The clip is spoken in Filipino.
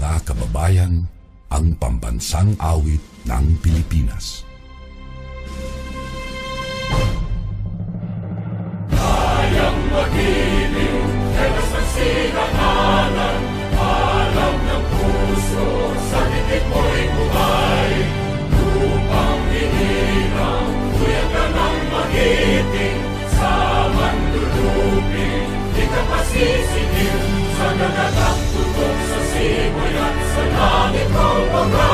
mga kababayan ang pambansang awit ng Pilipinas. Kayang magiliw, kailas ang sinangalan, alam ng puso, sa titik mo'y buhay. Lupang hinilang, kuya ka ng magiting, sa manlulupin, di ka pasisigaw. kalmadan